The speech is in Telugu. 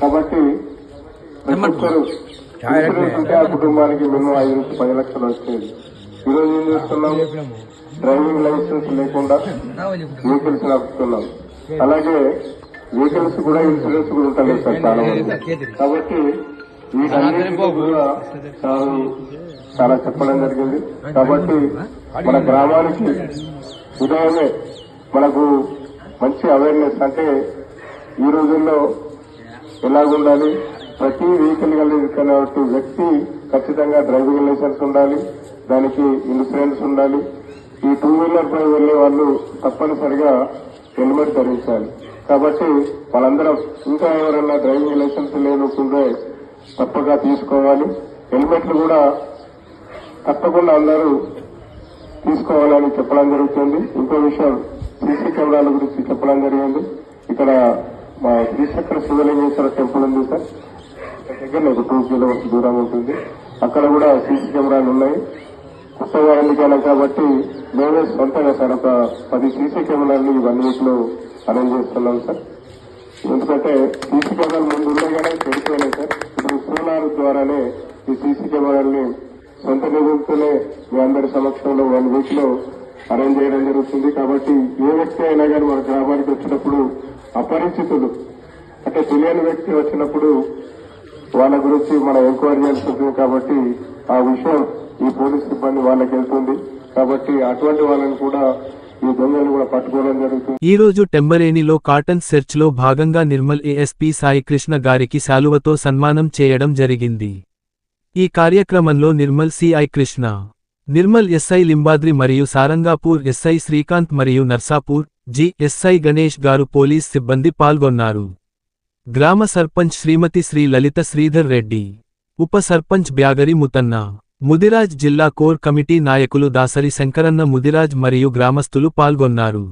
కాబట్టి ఒక్కరు ఉంటే ఆ కుటుంబానికి మినిమం ఐదు నుంచి పది లక్షలు వచ్చేది. ఈరోజు ఏం చేస్తున్నాం డ్రైవింగ్ లైసెన్స్ లేకుండా వెహికల్స్ నడుపుతున్నాం. అలాగే వెహికల్స్ కూడా ఇన్సూరెన్స్ కూడా ఉంటుంది సార్ చాలా మంది కాబట్టి వీటన్నిటికీ కూడా చాలా చాలా చెప్పడం జరిగింది. కాబట్టి మన గ్రామానికి ఉదయమే మనకు మంచి అవేర్నెస్ అంటే ఈ రోజుల్లో ఎలాగుండాలి? ప్రతి వెహికల్ కలిగినటువంటి వ్యక్తి ఖచ్చితంగా డ్రైవింగ్ లైసెన్స్ ఉండాలి దానికి ఇన్సూరెన్స్ ఉండాలి. ఈ టూ వీలర్ పై వెళ్ళే వాళ్ళు తప్పనిసరిగా హెల్మెట్ ధరించాలి. కాబట్టి వాళ్ళందరం ఇంకా ఎవరైనా డ్రైవింగ్ లైసెన్స్ లేనుకుంటే తప్పగా తీసుకోవాలి. హెల్మెట్లు కూడా తప్పకుండా అందరూ తీసుకోవాలని చెప్పడం జరుగుతుంది. ఇంకో విషయం సీసీ కెమెరాల గురించి చెప్పడం జరిగింది. ఇక్కడ మా శ్రీచక్ర శివలింగేశ్వర టెంపుల్ ఉంది సార్. దగ్గర ఒక టూ కిలోమీటర్స్ దూరం ఉంటుంది. అక్కడ కూడా సీసీ కెమెరాలు ఉన్నాయి. కొత్తగా ఎన్నికైనా కాబట్టి మేమే సొంతంగా సార్ ఒక పది సీసీ కెమెరాలు ఈ వన్ వీక్లో అరేంజ్ చేస్తున్నాం సార్. ఎందుకంటే సీసీ కెమెరాలు ముందు ఉండగానే కానీ సార్. ఇప్పుడు సోలార్ ద్వారానే ఈ సీసీ కెమెరాల్ని సొంత నిధులతోనే మీ అందరి సమక్షంలో వన్ వీక్లో అరేంజ్ చేయడం జరుగుతుంది కాబట్టి ఏ వ్యక్తి అయినా కానీ మన గ్రామానికి వచ్చినప్పుడు అపరిచితులు అంటే తెలియని వ్యక్తి వచ్చినప్పుడు వాళ్ళ గురించి మనం ఎంక్వైరీ చేయాల్సి ఉంటుంది కాబట్టి ఆ విషయం ఈ పోలీస్ సిబ్బంది వాళ్ళకి వెళ్తుంది. కాబట్టి అటువంటి వాళ్ళని కూడా ఈ దొంగలు కూడా పట్టుకోవడం జరుగుతుంది. ఈ రోజు టెంబరేనిలో కాటన్ సెర్చ్లో భాగంగా నిర్మల్ ఏఎస్పీ సాయికృష్ణ గారికి శాలువతో సన్మానం చేయడం జరిగింది. ఈ కార్యక్రమంలో Nirmal C I Krishna Nirmal S I Limbadri మరియు సారంగాపూర్ ఎస్ఐ శ్రీకాంత్ మరియు నర్సాపూర్ జి ఎస్ఐ గణేష్ గారు పోలీస్ సిబ్బంది పాల్గొన్నారు. గ్రామ సర్పంచ్ శ్రీమతి శ్రీ లలిత శ్రీధర్ రెడ్డి ఉప సర్పంచ్ బ్యాగరి ముతన్న ముదిరాజ్ జిల్లా కోర్ కమిటీ నాయకులు దాసరి శంకరన్న ముదిరాజ్ మరియు గ్రామస్తులు పాల్గొన్నారు.